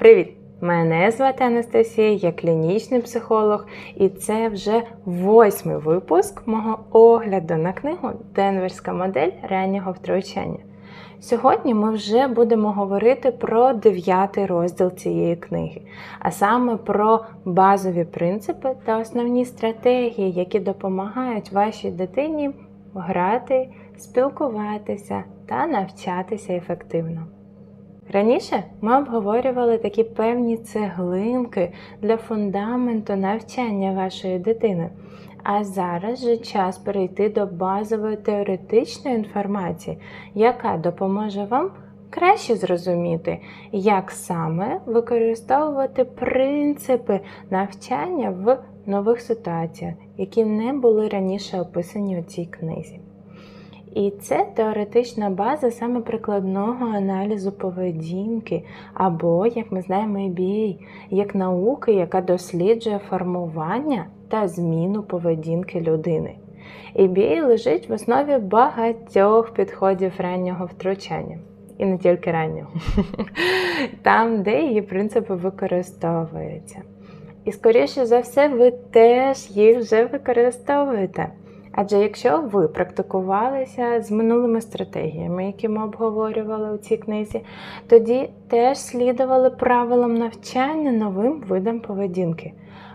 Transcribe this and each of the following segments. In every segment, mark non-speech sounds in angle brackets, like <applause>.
Привіт! Мене звати Анастасія, я клінічний психолог, і це вже восьмий випуск мого огляду на книгу Денверська модель раннього втручання. Сьогодні ми вже будемо говорити про дев'ятий розділ цієї книги, а саме про базові принципи та основні стратегії, які допомагають вашій дитині грати, спілкуватися та навчатися ефективно. Раніше ми обговорювали такі певні цеглинки для фундаменту навчання вашої дитини. А зараз же час перейти до базової теоретичної інформації, яка допоможе вам краще зрозуміти, як саме використовувати принципи навчання в нових ситуаціях, які не були раніше описані у цій книзі. І це теоретична база саме прикладного аналізу поведінки, або, як ми знаємо, ABA, як науки, яка досліджує формування та зміну поведінки людини. ABA лежить в основі багатьох підходів раннього втручання. І не тільки раннього, <laughs> там, де її принципи використовуються. І, скоріше за все, ви теж їх вже використовуєте. Адже якщо ви практикувалися з минулими стратегіями, які ми обговорювали у цій книзі, тоді теж слідували правилам навчання новим видам поведінки.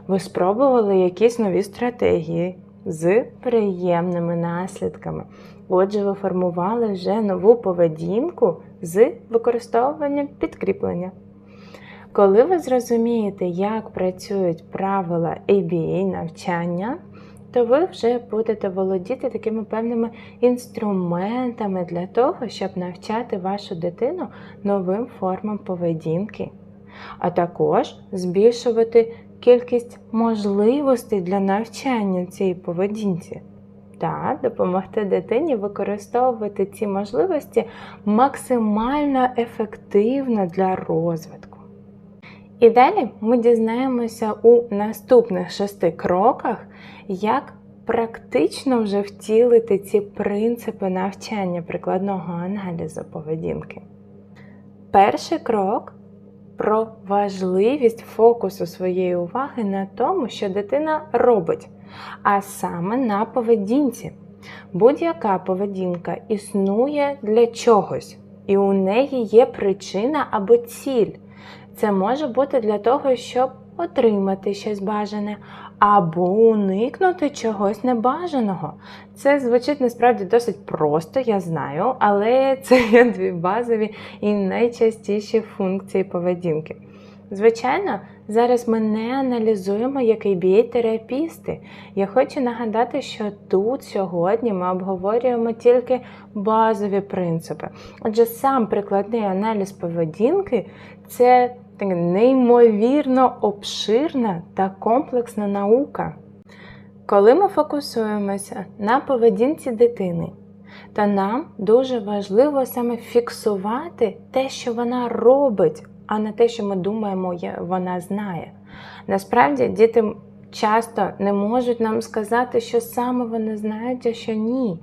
Ви спробували якісь нові стратегії з приємними наслідками. Отже, ви формували вже нову поведінку з використовуванням підкріплення. Коли ви зрозумієте, як працюють правила ABA навчання, то ви вже будете володіти такими певними інструментами для того, щоб навчати вашу дитину новим формам поведінки, а також збільшувати кількість можливостей для навчання цієї поведінці. Та допомогти дитині використовувати ці можливості максимально ефективно для розвитку. І далі ми дізнаємося у наступних шести кроках, як практично вже втілити ці принципи навчання прикладного аналізу поведінки. Перший крок про важливість фокусу своєї уваги на тому, що дитина робить, а саме на поведінці. Будь-яка поведінка існує для чогось, і у неї є причина або ціль. Це може бути для того, щоб отримати щось бажане, або уникнути чогось небажаного. Це звучить насправді досить просто, я знаю, але це є дві базові і найчастіші функції поведінки. Звичайно, зараз ми не аналізуємо як ABA-терапісти. Я хочу нагадати, що тут сьогодні ми обговорюємо тільки базові принципи. Отже, сам прикладний аналіз поведінки це неймовірно обширна та комплексна наука. Коли ми фокусуємося на поведінці дитини, то нам дуже важливо саме фіксувати те, що вона робить, а не те, що ми думаємо, вона знає. Насправді, діти часто не можуть нам сказати, що саме вони знають, а що ні.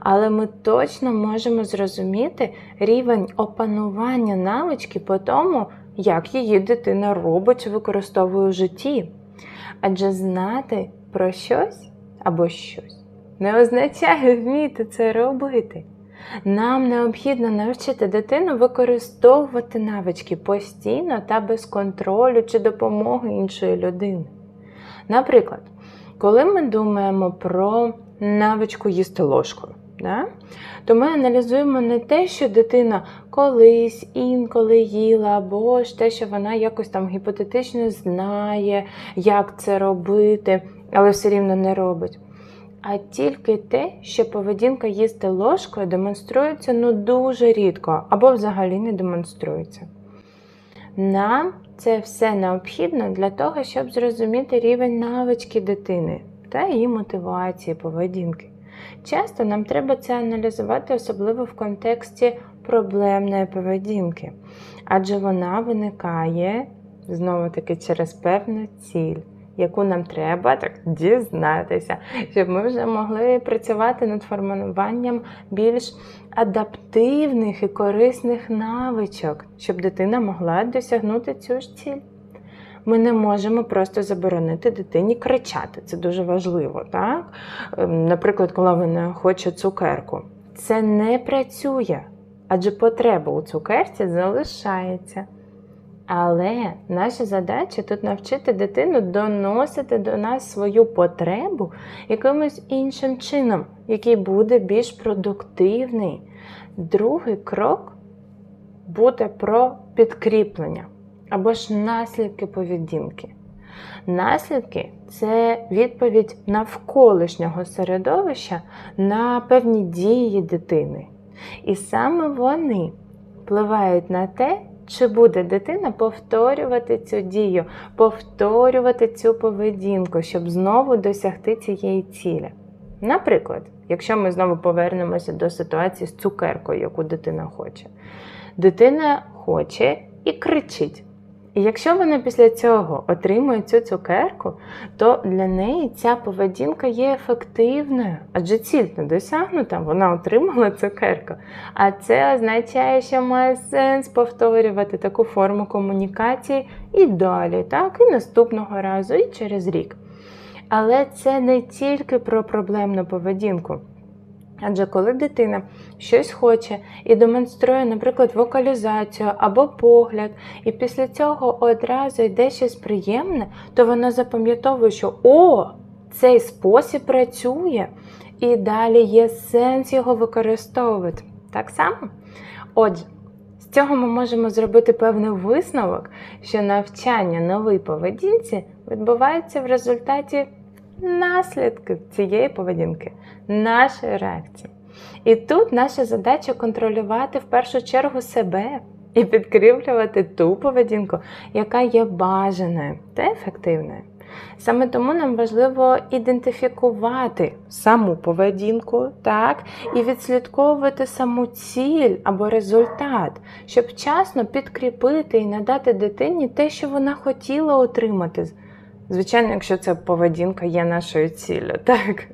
Але ми точно можемо зрозуміти рівень опанування навички по тому, як її дитина робить, використовує в житті. Адже знати про щось або щось не означає вміти це робити. Нам необхідно навчити дитину використовувати навички постійно та без контролю чи допомоги іншої людини. Наприклад, коли ми думаємо про навичку їсти ложкою, да? то ми аналізуємо не те, що дитина колись інколи їла, або ж те, що вона якось там гіпотетично знає, як це робити, але все рівно не робить. А тільки те, що поведінка їсти ложкою демонструється ну дуже рідко, або взагалі не демонструється. Нам це все необхідно для того, щоб зрозуміти рівень навички дитини та її мотивації поведінки. Часто нам треба це аналізувати, особливо в контексті проблемної поведінки, адже вона виникає знову таки через певну ціль, яку нам треба так дізнатися, щоб ми вже могли працювати над формуванням більш адаптивних і корисних навичок, щоб дитина могла досягнути цю ж ціль. Ми не можемо просто заборонити дитині кричати. Це дуже важливо, так? Ем, Наприклад, коли вона хоче цукерку. Це не працює, адже потреба у цукерці залишається. Але наша задача тут навчити дитину доносити до нас свою потребу якимось іншим чином, який буде більш продуктивний. Другий крок буде про підкріплення або ж наслідки поведінки. Наслідки це відповідь навколишнього середовища на певні дії дитини. І саме вони впливають на те, чи буде дитина повторювати цю дію, повторювати цю поведінку, щоб знову досягти цієї цілі. Наприклад, якщо ми знову повернемося до ситуації з цукеркою, яку дитина хоче, дитина хоче і кричить. І якщо вона після цього отримує цю цукерку, то для неї ця поведінка є ефективною, адже ціль не досягнута, вона отримала цукерку. А це означає, що має сенс повторювати таку форму комунікації і далі, так, і наступного разу, і через рік. Але це не тільки про проблемну поведінку. Адже коли дитина щось хоче і демонструє, наприклад, вокалізацію або погляд, і після цього одразу йде щось приємне, то вона запам'ятовує, що о, цей спосіб працює, і далі є сенс його використовувати. Так само? Отже, з цього ми можемо зробити певний висновок, що навчання новій поведінці відбувається в результаті наслідків цієї поведінки, нашої реакції. І тут наша задача контролювати в першу чергу себе і підкріплювати ту поведінку, яка є бажаною та ефективною. Саме тому нам важливо ідентифікувати саму поведінку, так, і відслідковувати саму ціль або результат, щоб вчасно підкріпити і надати дитині те, що вона хотіла отримати. Звичайно, якщо ця поведінка є нашою ціллю, <laughs> так?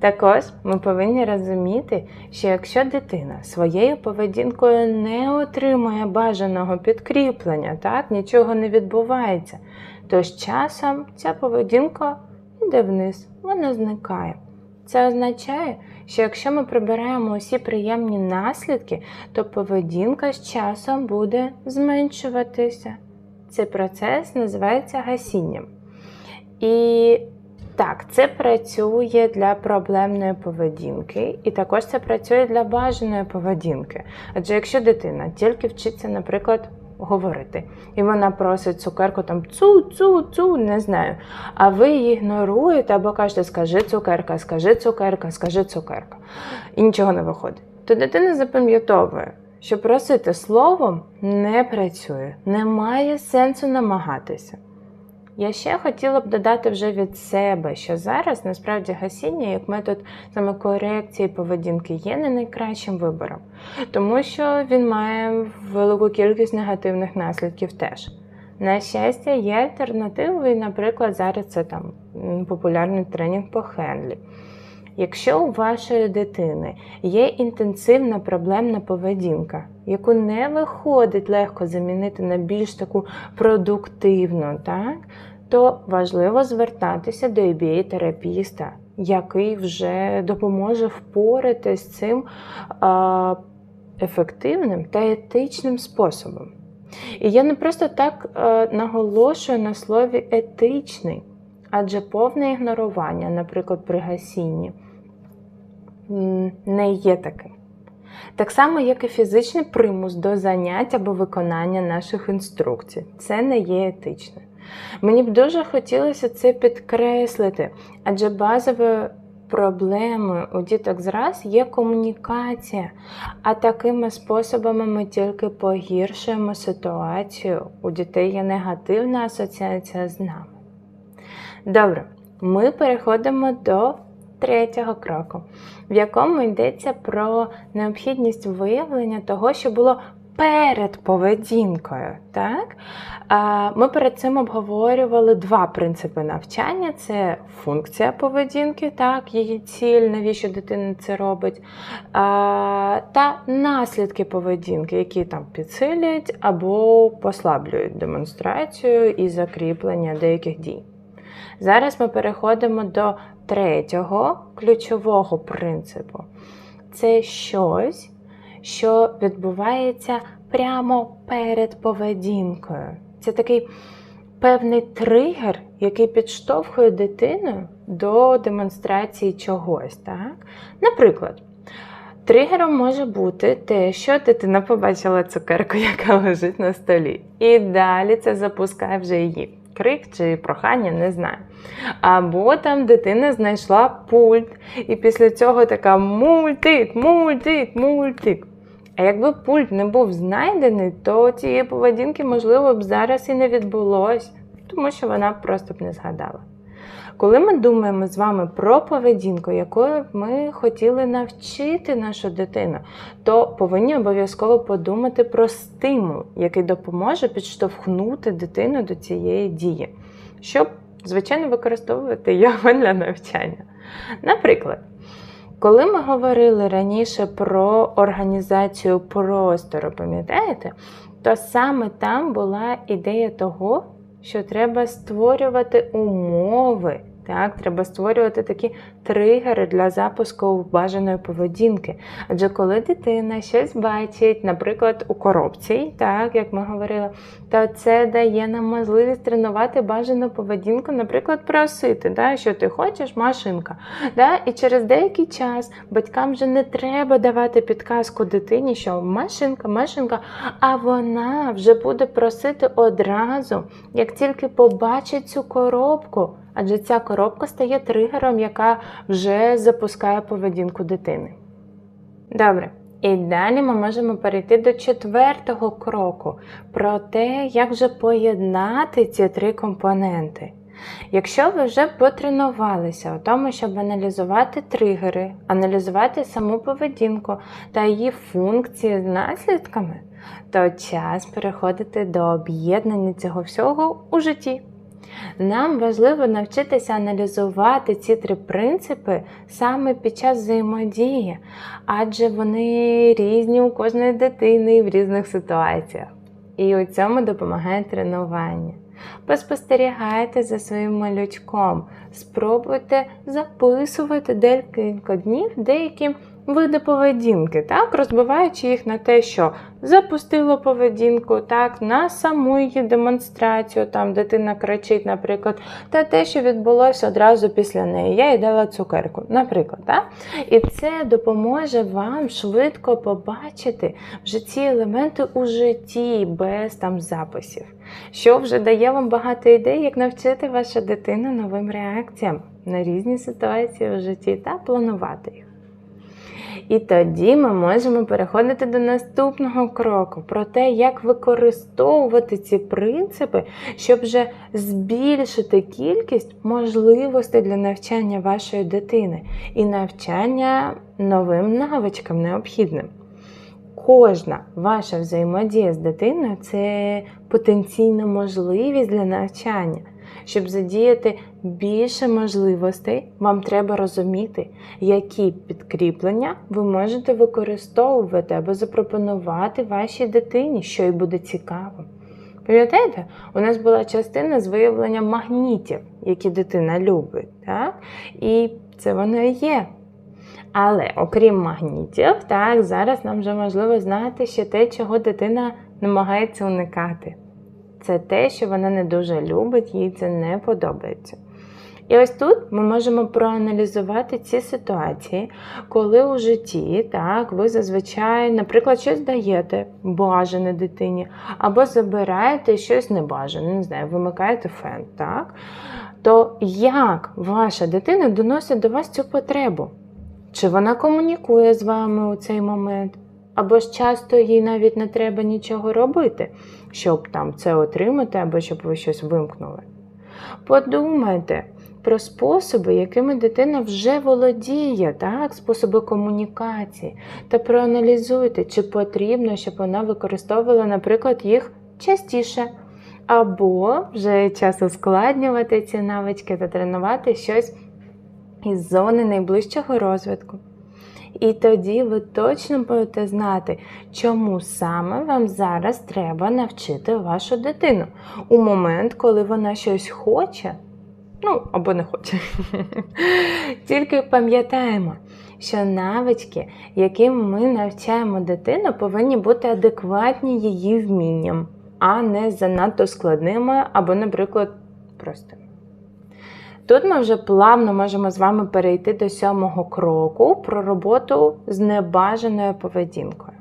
Також ми повинні розуміти, що якщо дитина своєю поведінкою не отримує бажаного підкріплення, так, нічого не відбувається, то з часом ця поведінка йде вниз, вона зникає. Це означає, що якщо ми прибираємо усі приємні наслідки, то поведінка з часом буде зменшуватися. Цей процес називається гасінням. І так, це працює для проблемної поведінки, і також це працює для бажаної поведінки. Адже якщо дитина тільки вчиться, наприклад, говорити, і вона просить цукерку там цу-цу-цу, не знаю. А ви її ігноруєте або кажете, скажи цукерка, скажи цукерка, скажи цукерка. І нічого не виходить. То дитина запам'ятовує, що просити словом не працює, немає сенсу намагатися. Я ще хотіла б додати вже від себе, що зараз насправді гасіння як метод саме корекції поведінки є не найкращим вибором, тому що він має велику кількість негативних наслідків теж. На щастя, є альтернативи, наприклад, зараз це там популярний тренінг по хендлі. Якщо у вашої дитини є інтенсивна проблемна поведінка, яку не виходить легко замінити на більш таку продуктивну, так, то важливо звертатися до ІБІ-терапіста, який вже допоможе впоратися з цим а, ефективним та етичним способом. І я не просто так а, наголошую на слові етичний, адже повне ігнорування, наприклад, при гасінні, не є таким. Так само, як і фізичний примус до занять або виконання наших інструкцій. Це не є етичним. Мені б дуже хотілося це підкреслити, адже базовою проблемою у діток зраз є комунікація, а такими способами ми тільки погіршуємо ситуацію. У дітей є негативна асоціація з нами. Добре, ми переходимо до третього кроку, в якому йдеться про необхідність виявлення того, що було перед поведінкою. Так? Ми перед цим обговорювали два принципи навчання: це функція поведінки, так, її ціль, навіщо дитина це робить, та наслідки поведінки, які там підсилюють або послаблюють демонстрацію і закріплення деяких дій. Зараз ми переходимо до третього ключового принципу. Це щось, що відбувається прямо перед поведінкою. Це такий певний тригер, який підштовхує дитину до демонстрації чогось. Так? Наприклад, тригером може бути те, що дитина побачила цукерку, <laughs> яка лежить на столі. І далі це запускає вже її. Крик чи прохання, не знаю. Або там дитина знайшла пульт, і після цього така мультик, мультик, мультик. А якби пульт не був знайдений, то цієї поведінки, можливо, б зараз і не відбулось, тому що вона просто б не згадала. Коли ми думаємо з вами про поведінку, якою ми хотіли навчити нашу дитину, то повинні обов'язково подумати про стимул, який допоможе підштовхнути дитину до цієї дії, щоб, звичайно, використовувати його для навчання. Наприклад, коли ми говорили раніше про організацію простору, пам'ятаєте, то саме там була ідея того, що треба створювати умови так, Треба створювати такі тригери для запуску бажаної поведінки. Адже коли дитина щось бачить, наприклад, у коробці, так, як ми говорили, то це дає нам можливість тренувати бажану поведінку, наприклад, просити, так, що ти хочеш, машинка. Так, І через деякий час батькам вже не треба давати підказку дитині, що машинка, машинка, а вона вже буде просити одразу, як тільки побачить цю коробку адже ця коробка стає тригером, яка вже запускає поведінку дитини. Добре. І далі ми можемо перейти до четвертого кроку про те, як же поєднати ці три компоненти. Якщо ви вже потренувалися у тому, щоб аналізувати тригери, аналізувати саму поведінку та її функції з наслідками, то час переходити до об'єднання цього всього у житті. Нам важливо навчитися аналізувати ці три принципи саме під час взаємодії, адже вони різні у кожної дитини в різних ситуаціях. І у цьому допомагає тренування. Поспостерігайте за своїм малючком, спробуйте записувати декілька днів деякі види поведінки, так, розбиваючи їх на те, що запустило поведінку, так, на саму її демонстрацію, там дитина кричить, наприклад, та те, що відбулося одразу після неї. Я їй дала цукерку, наприклад. Так? І це допоможе вам швидко побачити вже ці елементи у житті без там записів, що вже дає вам багато ідей, як навчити вашу дитину новим реакціям на різні ситуації у житті та планувати їх. І тоді ми можемо переходити до наступного кроку про те, як використовувати ці принципи, щоб вже збільшити кількість можливостей для навчання вашої дитини і навчання новим навичкам необхідним. Кожна ваша взаємодія з дитиною це потенційна можливість для навчання. Щоб задіяти більше можливостей, вам треба розуміти, які підкріплення ви можете використовувати або запропонувати вашій дитині, що й буде цікаво. Пам'ятаєте, у нас була частина з виявленням магнітів, які дитина любить. так? І це воно і є. Але окрім магнітів, так, зараз нам вже можливо знати ще те, чого дитина намагається уникати це те, що вона не дуже любить, їй це не подобається. І ось тут ми можемо проаналізувати ці ситуації, коли у житті так, ви зазвичай, наприклад, щось даєте бажане дитині, або забираєте щось небажане, не знаю, вимикаєте фен, так? то як ваша дитина доносить до вас цю потребу? Чи вона комунікує з вами у цей момент? Або ж часто їй навіть не треба нічого робити, щоб там це отримати, або щоб ви щось вимкнули. Подумайте, про способи, якими дитина вже володіє, так, способи комунікації, та проаналізуйте, чи потрібно, щоб вона використовувала, наприклад, їх частіше. Або вже час ускладнювати ці навички та тренувати щось із зони найближчого розвитку. І тоді ви точно будете знати, чому саме вам зараз треба навчити вашу дитину у момент, коли вона щось хоче, ну або не хоче. <laughs> Тільки пам'ятаємо, що навички, яким ми навчаємо дитину, повинні бути адекватні її вмінням, а не занадто складними або, наприклад, простими. Тут ми вже плавно можемо з вами перейти до сьомого кроку про роботу з небажаною поведінкою.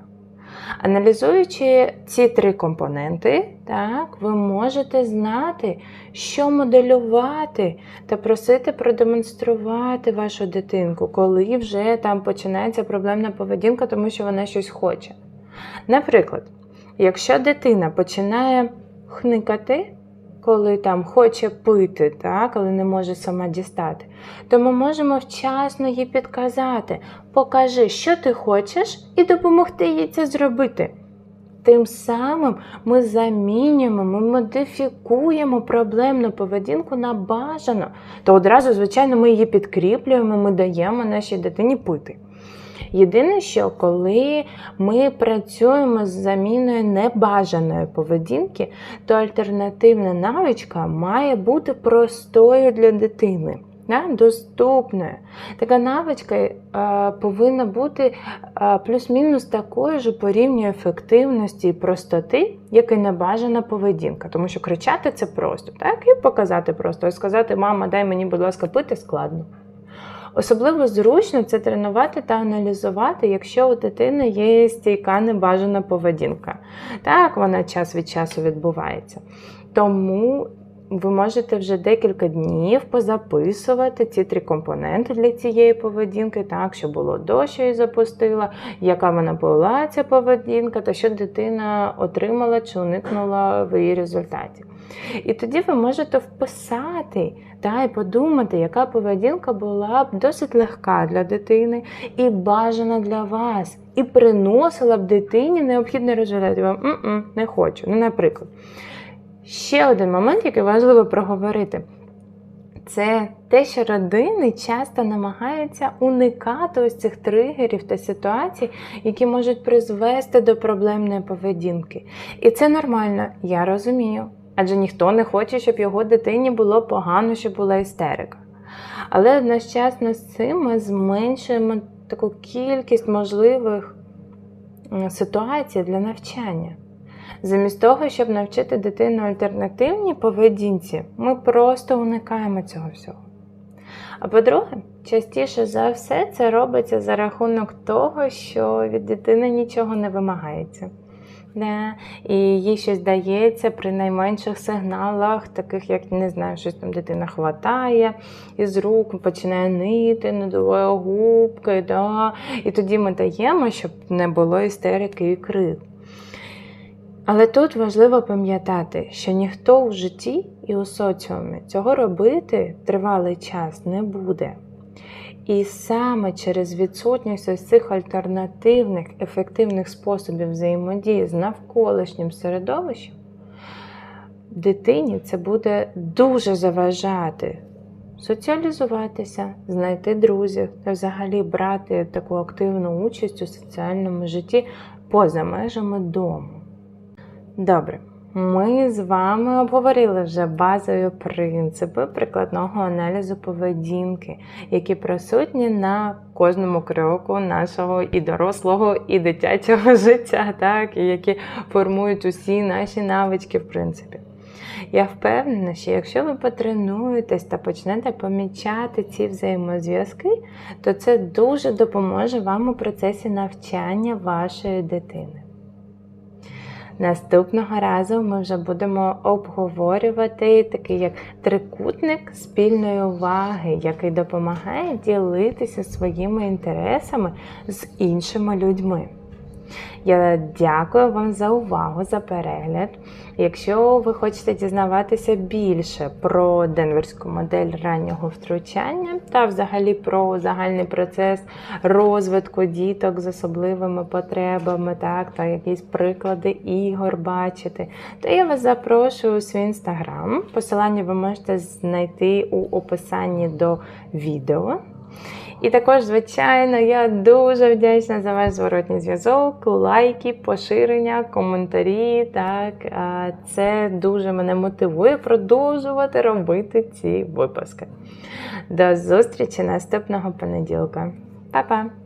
Аналізуючи ці три компоненти, так, ви можете знати, що моделювати та просити продемонструвати вашу дитинку, коли вже там починається проблемна поведінка, тому що вона щось хоче. Наприклад, якщо дитина починає хникати, коли там хоче пити, так, але не може сама дістати, то ми можемо вчасно їй підказати, покажи, що ти хочеш, і допомогти їй це зробити. Тим самим ми замінюємо, ми модифікуємо проблемну поведінку на бажану, то одразу, звичайно, ми її підкріплюємо, ми даємо нашій дитині пити. Єдине, що коли ми працюємо з заміною небажаної поведінки, то альтернативна навичка має бути простою для дитини. Доступною. Така навичка е, повинна бути е, плюс-мінус такою ж по рівню ефективності і простоти, як і небажана поведінка. Тому що кричати це просто, так? І показати просто. Сказати, мама, дай мені, будь ласка, пити складно. Особливо зручно це тренувати та аналізувати, якщо у дитини є стійка небажана поведінка. Так, вона час від часу відбувається. Тому ви можете вже декілька днів позаписувати ці три компоненти для цієї поведінки, так, що було до, що її запустила, яка вона була ця поведінка, та що дитина отримала чи уникнула в її результаті. І тоді ви можете вписати та, і подумати, яка поведінка була б досить легка для дитини і бажана для вас, і приносила б дитині необхідний результат. Вам не хочу. Ну, наприклад. Ще один момент, який важливо проговорити, це те, що родини часто намагаються уникати ось цих тригерів та ситуацій, які можуть призвести до проблемної поведінки. І це нормально, я розумію. Адже ніхто не хоче, щоб його дитині було погано, щоб була істерика. Але одночасно з цим ми зменшуємо таку кількість можливих ситуацій для навчання. Замість того, щоб навчити дитину альтернативній поведінці, ми просто уникаємо цього всього. А по-друге, частіше за все це робиться за рахунок того, що від дитини нічого не вимагається. Да. І їй щось дається при найменших сигналах, таких як не знаю, щось там дитина хватає із рук, починає нити, надуває губки. Да. І тоді ми даємо, щоб не було істерики і крик. Але тут важливо пам'ятати, що ніхто у житті і у соціумі цього робити тривалий час не буде. І саме через відсутність ось цих альтернативних ефективних способів взаємодії з навколишнім середовищем, дитині це буде дуже заважати соціалізуватися, знайти друзів та взагалі брати таку активну участь у соціальному житті поза межами дому. Добре. Ми з вами обговорили вже базові принципи прикладного аналізу поведінки, які присутні на кожному кроку нашого і дорослого, і дитячого <laughs> життя, так, і які формують усі наші навички, в принципі. Я впевнена, що якщо ви потренуєтесь та почнете помічати ці взаємозв'язки, то це дуже допоможе вам у процесі навчання вашої дитини. Наступного разу ми вже будемо обговорювати такий як трикутник спільної уваги, який допомагає ділитися своїми інтересами з іншими людьми. Я дякую вам за увагу, за перегляд. Якщо ви хочете дізнаватися більше про денверську модель раннього втручання та взагалі про загальний процес розвитку діток з особливими потребами, так, та якісь приклади ігор бачити, то я вас запрошую у свій інстаграм. Посилання ви можете знайти у описанні до відео. І також, звичайно, я дуже вдячна за ваш зворотній зв'язок, лайки, поширення, коментарі. Так, це дуже мене мотивує продовжувати робити ці випуски. До зустрічі наступного понеділка. Па-па!